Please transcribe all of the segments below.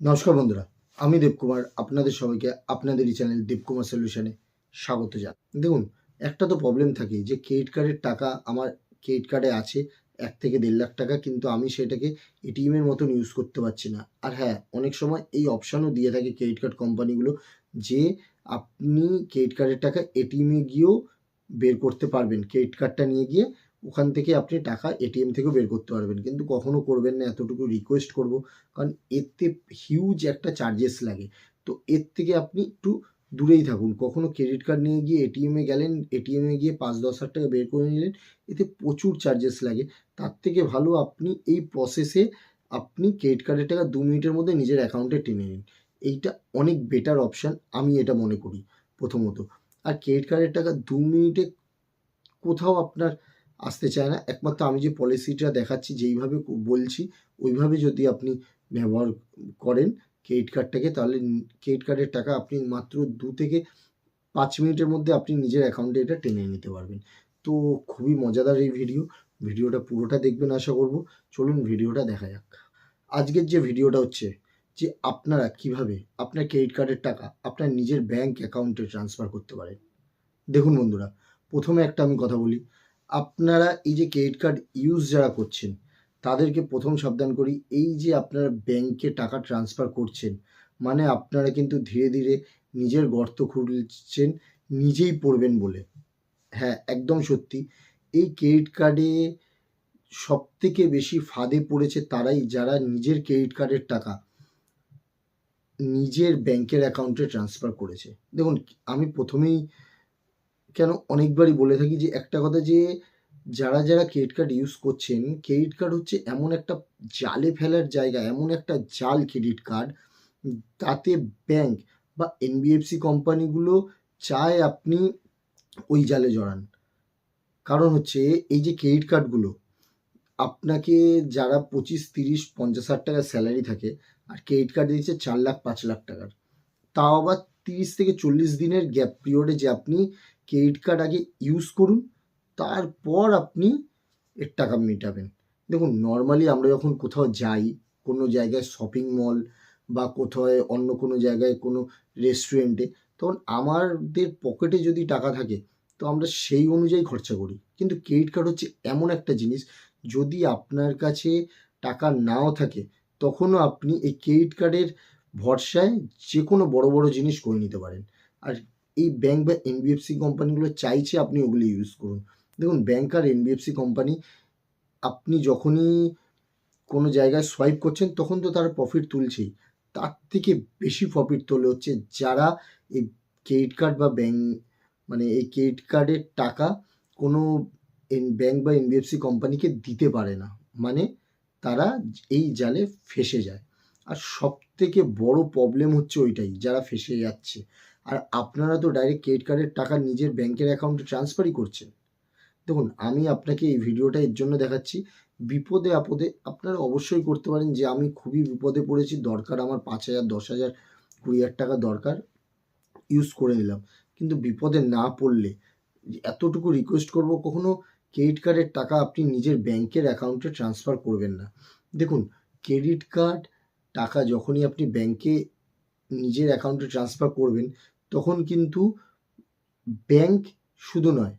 নমস্কার বন্ধুরা, আমি দেবকুমার আপনাদের সবাইকে আপনাদের এই চ্যানেল দেবকুমার সলিউশনে স্বাগত জানাই দেখুন, একটা তো প্রবলেম থাকে যে ক্রেডিট কার্ডের টাকা আমার ক্রেডিট কার্ডে আছে এক থেকে দেড় লাখ টাকা, কিন্তু আমি সেটাকে এটিএমের মতন ইউজ করতে পারছি না। আর হ্যাঁ অনেক সময় এই অপশানও দিয়ে থাকে ক্রেডিট কার্ড কোম্পানিগুলো যে আপনি ক্রেডিট কার্ডের টাকা এটিএমে গিয়েও বের করতে পারবেন। ক্রেডিট কার্ডটা নিয়ে গিয়ে ওখান থেকে আপনি টাকা এটিএম থেকেও বের করতে পারবেন। কিন্তু কখনো করবেন না, এতটুকু রিকোয়েস্ট করব, কারণ এতে হিউজ একটা চার্জেস লাগে। তো এর থেকে আপনি একটু দূরেই থাকুন। কখনো ক্রেডিট কার্ড নিয়ে গিয়ে এটিএমে গেলেন এটিএমে গিয়ে পাঁচ দশ হাজার টাকা বের করে নিলেন, এতে প্রচুর চার্জেস লাগে। তার থেকে ভালো আপনি এই প্রসেসে আপনি ক্রেডিট কার্ডের টাকা দু মিনিটের মধ্যে নিজের অ্যাকাউন্টে টেনে নিন। এইটা অনেক বেটার অপশান আমি এটা মনে করি প্রথমত। আর ক্রেডিট কার্ডের টাকা দু মিনিটে কোথাও আপনার আসতে চায় না। একমাত্র আমি যে পলিসিটা দেখাচ্ছি, যেইভাবে বলছি, ওইভাবে যদি আপনি ব্যবহার করেন ক্রেডিট কার্ডটাকে তাহলে ক্রেডিট কার্ডের টাকা আপনি মাত্র দু থেকে পাঁচ মিনিটের মধ্যে আপনি নিজের অ্যাকাউন্টে এটা টেনে নিতে পারবেন। তো খুবই মজাদার এই ভিডিও ভিডিওটা পুরোটা দেখবেন আশা করব। চলুন ভিডিওটা দেখা যাক। আজকের যে ভিডিওটা হচ্ছে, যে আপনারা কীভাবে আপনার ক্রেডিট কার্ডের টাকা আপনার নিজের ব্যাংক অ্যাকাউন্টে ট্রান্সফার করতে পারেন। দেখুন বন্ধুরা, প্রথমে একটা আমি কথা বলি। আপনারা এই যে ক্রেডিট কার্ড ইউজ যারা করছেন, তাদেরকে প্রথম সাবধান করি, এই যে আপনারা ব্যাংকে টাকা ট্রান্সফার করছেন মানে আপনারা কিন্তু ধীরে ধীরে নিজের গর্ত খুলছেন, নিজেই পড়বেন বলে। হ্যাঁ একদম সত্যি। এই ক্রেডিট কার্ডে সব থেকে বেশি ফাঁদে পড়েছে তারাই যারা নিজের ক্রেডিট কার্ডের টাকা নিজের ব্যাংকের অ্যাকাউন্টে ট্রান্সফার করেছে। দেখুন, আমি প্রথমেই কেন অনেকবারই বলে থাকি যে, একটা কথা যে, যারা যারা ক্রেডিট কার্ড ইউজ করছেন ক্রেডিট কার্ড হচ্ছে এমন একটা জালে ফেলার জায়গা, এমন একটা জাল ক্রেডিট কার্ড তাতে ব্যাংক বা এনবিএফসি কোম্পানিগুলো চায় আপনি ওই জালে জড়ান। কারণ হচ্ছে, এই যে ক্রেডিট কার্ডগুলো আপনাকে যারা পঁচিশ, তিরিশ, পঞ্চাশ হাজার টাকার স্যালারি থাকে, আর ক্রেডিট কার্ড দিচ্ছে চার লাখ, পাঁচ লাখ টাকার, তাও আবার তিরিশ থেকে চল্লিশ দিনের গ্যাপ পিরিয়ডে যে আপনি ক্রেডিট কার্ড আগে ইউজ করুন, তারপর আপনি এর টাকা মেটাবেন। দেখুন নর্মালি আমরা যখন কোথাও যাই, কোনো জায়গায় শপিং মল বা কোথাও অন্য কোনো জায়গায় কোনো রেস্টুরেন্টে তখন আমাদের পকেটে যদি টাকা থাকে, তো আমরা সেই অনুযায়ী খরচা করি। কিন্তু ক্রেডিট কার্ড হচ্ছে এমন একটা জিনিস, যদি আপনার কাছে টাকা নাও থাকে, তখনও আপনি এই ক্রেডিট কার্ডের ভরসায় যে কোনো বড় বড় জিনিস করে নিতে পারেন। আর এই ব্যাংক বা এনবিএফসি কোম্পানিগুলো চাইছে আপনি ওগুলো ইউজ করুন। দেখুন ব্যাংক আর এনবিএফসি কোম্পানি আপনি যখনই কোনো জায়গায় সোয়াইপ করছেন, তখন তো তারা প্রফিট তুলছেই। তার থেকে বেশি প্রফিট তোলে হচ্ছে যারা এই ক্রেডিট কার্ড বা ব্যাংক মানে এই ক্রেডিট কার্ডের টাকা কোনো ব্যাংক বা এনবিএফসি কোম্পানিকে দিতে পারে না। মানে তারা এই জালে ফেসে যায়। আর সব থেকে বড় প্রবলেম হচ্ছে ওইটাই, যারা ফেসে যাচ্ছে। আর আপনারা তো ডাইরেক্ট ক্রেডিট কার্ডের টাকা নিজের ব্যাংকের অ্যাকাউন্টে ট্রান্সফারই করছেন। দেখুন, আমি আপনাকে এই ভিডিওটা এর জন্য দেখাচ্ছি। বিপদে আপদে আপনারা অবশ্যই করতে পারেন যে, আমি খুবই বিপদে পড়েছি, দরকার আমার পাঁচ হাজার, দশ হাজার, কুড়ি হাজার টাকা দরকার ইউজ করে নিলাম। কিন্তু বিপদে না পড়লে এতটুকু রিকোয়েস্ট করব, কখনো ক্রেডিট কার্ডের টাকা আপনি নিজের ব্যাংকের অ্যাকাউন্টে ট্রান্সফার করবেন না। দেখুন ক্রেডিট কার্ড টাকা যখনই আপনি ব্যাংকে নিজের অ্যাকাউন্টে ট্রান্সফার করবেন তখন কিন্তু ব্যাংক শুধু নয়,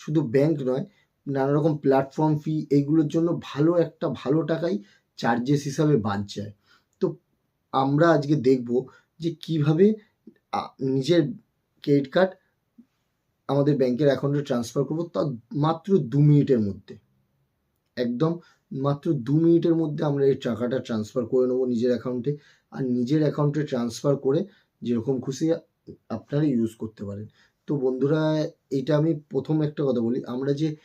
শুধু ব্যাংক নয় নানা রকম প্ল্যাটফর্ম ফি এইগুলোর জন্য ভালো একটা ভালো টাকাই চার্জেস হিসাবে বাদ যায়। তো আমরা আজকে দেখব যে কীভাবে নিজের ক্রেডিট কার্ড আমাদের ব্যাংকের অ্যাকাউন্টে ট্রান্সফার করব তা মাত্র দু মিনিটের মধ্যে। একদম মাত্র দু মিনিটের মধ্যে আমরা এই টাকাটা ট্রান্সফার করে নেব নিজের অ্যাকাউন্টে আর নিজের অ্যাকাউন্টে ট্রান্সফার করে যেরকম খুশি আপনারা ইউজ করতে পারেন। তো বন্ধুরা, এটা আমি প্রথম একটা কথা বলি। আমরা যে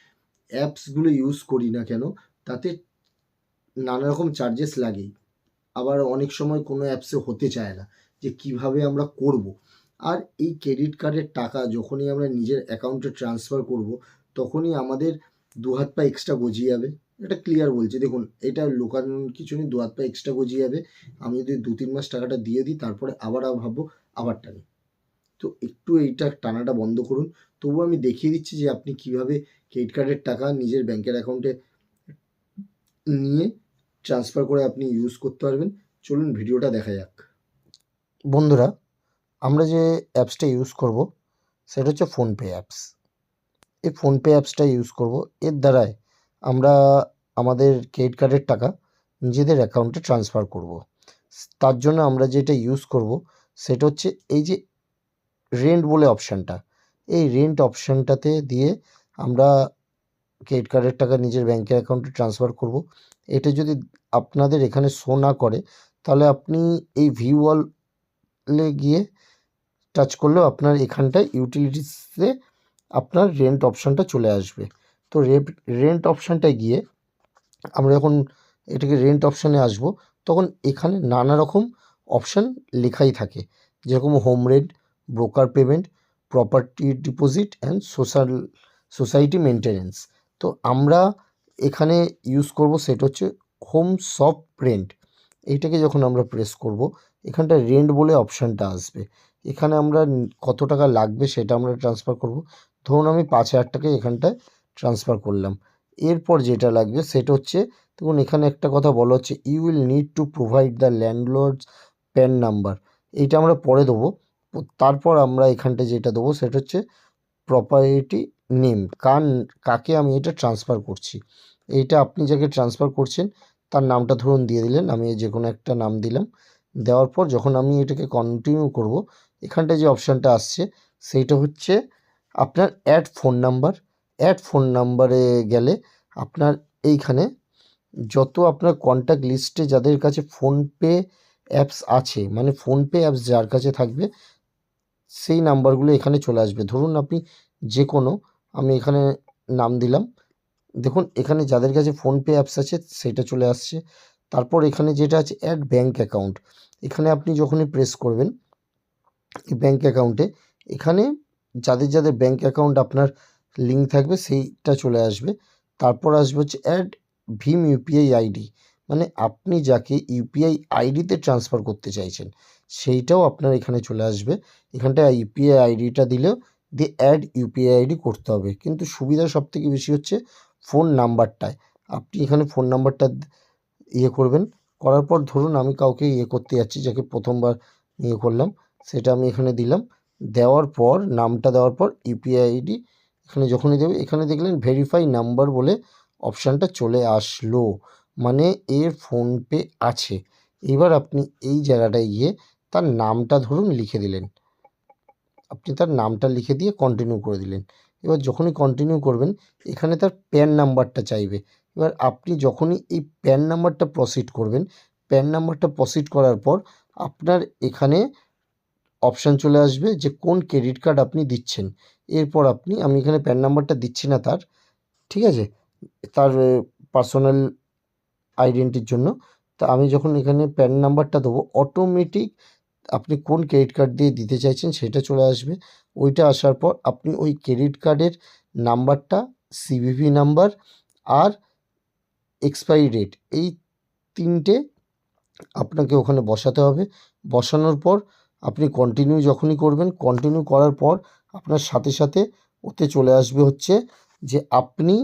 অ্যাপসগুলো ইউজ করি না কেন, তাতে নানা রকম চার্জেস লাগেই। আবার অনেক সময় কোনো অ্যাপসে হতে চায় না যে কীভাবে আমরা করব। আর এই ক্রেডিট কার্ডের টাকা যখনই আমরা নিজের অ্যাকাউন্টে ট্রান্সফার করব, তখনই আমাদের দু হাত পা এক্সট্রা গজিয়ে যাবে। এটা ক্লিয়ার বলছি। দেখুন, এটা লোকাল কিছু নেই দু হাত পা এক্সট্রা গজিয়ে যাবে। আমি যদি দু তিন মাস টাকাটা দিয়ে দিই, তারপরে আবার ভাববো আবার টানি তো একটু এইটা টানাটা বন্ধ করুন। তবুও আমি দেখিয়ে দিচ্ছি যে আপনি কীভাবে ক্রেডিট কার্ডের টাকা নিজের ব্যাংকের অ্যাকাউন্টে নিয়ে ট্রান্সফার করে আপনি ইউজ করতে পারবেন। চলুন ভিডিওটা দেখা যাক। বন্ধুরা, আমরা যে অ্যাপসটা ইউজ করব, সেটা হচ্ছে ফোনপে অ্যাপস এই ফোনপে অ্যাপসটা ইউজ করব, এর দ্বারাই আমরা আমাদের ক্রেডিট কার্ডের টাকা নিজেদের অ্যাকাউন্টে ট্রান্সফার করব। তার জন্য আমরা যেটা ইউজ করব, সেটা হচ্ছে এই যে রেন্ট বলে অপশানটা এই রেন্ট অপশানটাতে দিয়ে আমরা ক্রেডিট কার্ডের টাকা নিজের ব্যাঙ্কের অ্যাকাউন্টে ট্রান্সফার করব। এটা যদি আপনাদের এখানে শো না করে, তাহলে আপনি এই ভিউ ওয়ালে গিয়ে টাচ করলেও আপনার এখানটায় ইউটিলিটিসে আপনার রেন্ট অপশানটা চলে আসবে। তো রেন্ট অপশানটায় গিয়ে আমরা যখন এটাকে রেন্ট অপশানে আসব, তখন এখানে নানা রকম অপশান লেখাই থাকে। যেরকম home rent broker payment property deposit and social society maintenance তো আমরা এখানে ইউজ করব সেটা হচ্ছে হোম সফট রেন্ট এইটাকে যখন আমরা প্রেস করব, এখানটা রেন্ট বলে অপশানটা আসবে। এখানে আমরা কত টাকা লাগবে সেটা আমরা ট্রান্সফার করব। ধরুন আমি পাঁচ হাজার টাকা এখানটায় ট্রান্সফার করলাম। এরপর যেটা লাগবে সেটা হচ্ছে, দেখুন এখানে একটা কথা বলা হচ্ছে you will need to provide the landlord's PAN number এইটা আমরা পরে দেবো। তারপর আমরা এখানটা যেটা দেবো সেটা হচ্ছে প্রপার্টি নেম কার কাকে আমি এটা ট্রান্সফার করছি। এইটা আপনি যাকে ট্রান্সফার করছেন, তার নামটা ধরুন দিয়ে দিলেন, আমি যে কোনো একটা নাম দিলাম। দেওয়ার পর যখন আমি এটাকে কন্টিনিউ করব, এখানটায় যে অপশানটা আসছে, সেইটা হচ্ছে আপনার add phone number add phone নাম্বারে গেলে আপনার এইখানে যত আপনার কন্ট্যাক্ট লিস্টে যাদের কাছে ফোনপে অ্যাপস আছে মানে ফোনপে অ্যাপস যার কাছে থাকবে সেই নাম্বারগুলো এখানে চলে আসবে। ধরুন আপনি যে কোনো আমি এখানে নাম দিলাম। দেখুন, এখানে যাদের কাছে ফোনপে অ্যাপস আছে, সেটা চলে আসছে। তারপর এখানে যেটা আছে অ্যাড ব্যাঙ্ক অ্যাকাউন্ট এখানে আপনি যখনই প্রেস করবেন ব্যাঙ্ক অ্যাকাউন্টে এখানে যাদের যাদের ব্যাঙ্ক অ্যাকাউন্ট আপনার লিঙ্ক থাকবে, সেইটা চলে আসবে। তারপর আসবে হচ্ছে অ্যাড ভীম ইউপিআই আইডি মানে আপনি যাকে ইউপিআই আইডিতে ট্রান্সফার করতে চাইছেন, সেইটাও আপনার এখানে চলে আসবে। এখানটায় ইউপিআই আইডিটা দিলেও দিয়ে অ্যাড ইউপিআই আইডি করতে হবে। কিন্তু সুবিধা সবথেকে বেশি হচ্ছে ফোন নাম্বারটায় আপনি এখানে ফোন নাম্বারটা ইয়ে করবেন। করার পর ধরুন আমি কাউকে ইয়ে করতে যাচ্ছি, যাকে প্রথমবার ইয়ে করলাম, সেটা আমি এখানে দিলাম। দেওয়ার পর, নামটা দেওয়ার পর ইউপিআই আইডি এখানে যখনই দেবে, এখানে দেখলেন ভেরিফাই নাম্বার বলে অপশানটা চলে আসলো। মানে এর ফোনপে আছে। এবার আপনি এই জায়গাটায় গিয়ে তার নামটা ধরুন লিখে দিলেন। আপনি তার নামটা লিখে দিয়ে কন্টিনিউ করে দিলেন। এবার যখনই কন্টিনিউ করবেন, এখানে তার প্যান নাম্বারটা চাইবে। এবার আপনি যখনই এই প্যান নাম্বারটা প্রসিড করবেন প্যান নাম্বারটা প্রসিড করার পর আপনার এখানে অপশান চলে আসবে যে কোন ক্রেডিট কার্ড আপনি দিচ্ছেন। এরপর আপনি, আমি এখানে প্যান নাম্বারটা দিচ্ছি না তার, ঠিক আছে? তার পার্সোনাল আইডেন্টির জন্য। তা আমি যখন এখানে প্যান নাম্বারটা দেবো অটোমেটিক আপনি কোন ক্রেডিট কার্ড দিয়ে দিতে চাইছেন সেটা চলে আসবে। ওইটা আসার পর আপনি ওই ক্রেডিট কার্ডের নাম্বারটা সিভিভি নাম্বার আর এক্সপায়ারি ডেট এই তিনটে আপনাকে ওখানে বসাতে হবে। বসানোর পর আপনি কন্টিনিউ যখনই করবেন কন্টিনিউ করার পর আপনার সাথে সাথে ওতে চলে আসবে হচ্ছে যে আপনি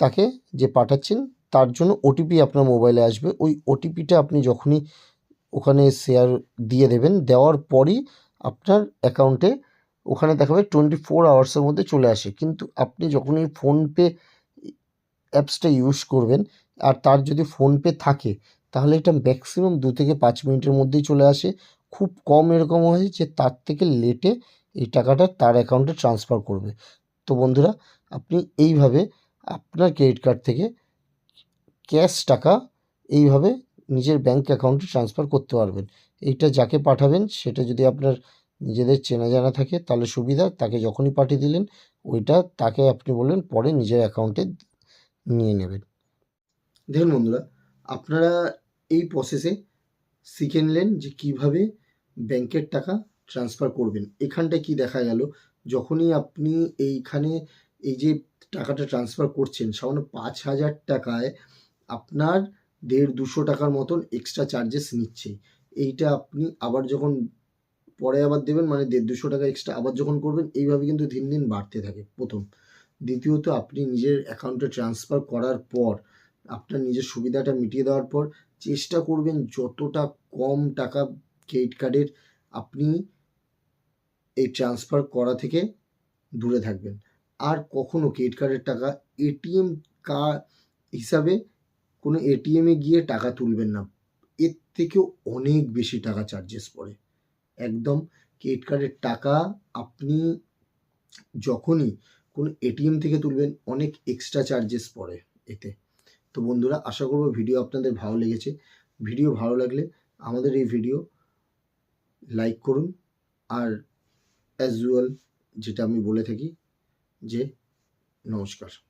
তাকে যে পাঠাচ্ছেন তার জন্য ওটিপি আপনার মোবাইলে আসবে। ওই ওটিপিটা আপনি যখনই ওখানে শেয়ার দিয়ে দেবেন, দেওয়ার পরই আপনার অ্যাকাউন্টে ওখানে দেখাবে টোয়েন্টি ফোর আওয়ার্সের মধ্যে চলে আসে। কিন্তু আপনি যখনই ফোনপে অ্যাপসটা ইউজ করবেন, আর তার যদি ফোনপে থাকে, তাহলে এটা ম্যাক্সিমাম দু থেকে পাঁচ মিনিটের মধ্যেই চলে আসে। খুব কম এরকম হয় যে তার থেকে লেটে এই টাকাটা তার অ্যাকাউন্টে ট্রান্সফার করবে। তো বন্ধুরা, আপনি এইভাবে আপনার ক্রেডিট কার্ড থেকে ক্যাশ টাকা এইভাবে নিজের ব্যাঙ্ক অ্যাকাউন্টে ট্রান্সফার করতে পারবেন। এইটা যাকে পাঠাবেন, সেটা যদি আপনার নিজেদের চেনা জানা থাকে, তাহলে সুবিধা, তাকে যখনই পাঠিয়ে দিলেন, ওইটা তাকে আপনি বললেন, পরে নিজের অ্যাকাউন্টে নিয়ে নেবেন। দেখুন বন্ধুরা, আপনারা এই প্রসেসে শিখে নিলেন যে কীভাবে ব্যাংকের টাকা ট্রান্সফার করবেন। এখানটায় কি দেখা গেল, যখনই আপনি এইখানে এই যে টাকাটা ট্রান্সফার করছেন, সামান্য পাঁচ হাজার টাকায় আপনার দেড় দুশো টাকার মতন এক্সট্রা চার্জেস নিচ্ছে। এইটা আপনি আবার যখন পরে আবার দেবেন মানে দেড় দুশো টাকা এক্সট্রা আবার যখন করবেন, এইভাবে কিন্তু দিন দিন বাড়তে থাকে, প্রথম। দ্বিতীয়ত, আপনি নিজের অ্যাকাউন্টে ট্রান্সফার করার পর, আপনার নিজের সুবিধাটা মিটিয়ে দেওয়ার পর, চেষ্টা করবেন যতটা কম টাকা ক্রেডিট কার্ডের আপনি এই ট্রান্সফার করা থেকে দূরে থাকবেন। আর কখনো ক্রেডিট কার্ডের টাকা এটিএম কার্ড হিসাবে কোনো এটিএমে গিয়ে টাকা তুলবেন না। এর থেকেও অনেক বেশি টাকা চার্জেস পড়ে। একদম ক্রেডিট কার্ডের টাকা আপনি যখনই কোনো এটিএম থেকে তুলবেন, অনেক এক্সট্রা চার্জেস পড়ে এতে। তো বন্ধুরা, আশা করব ভিডিও আপনাদের ভালো লেগেছে। ভিডিও ভালো লাগলে আমাদের এই ভিডিও লাইক করুন। আর অ্যাজ ইউয়াল যেটা আমি বলে থাকি যে নমস্কার।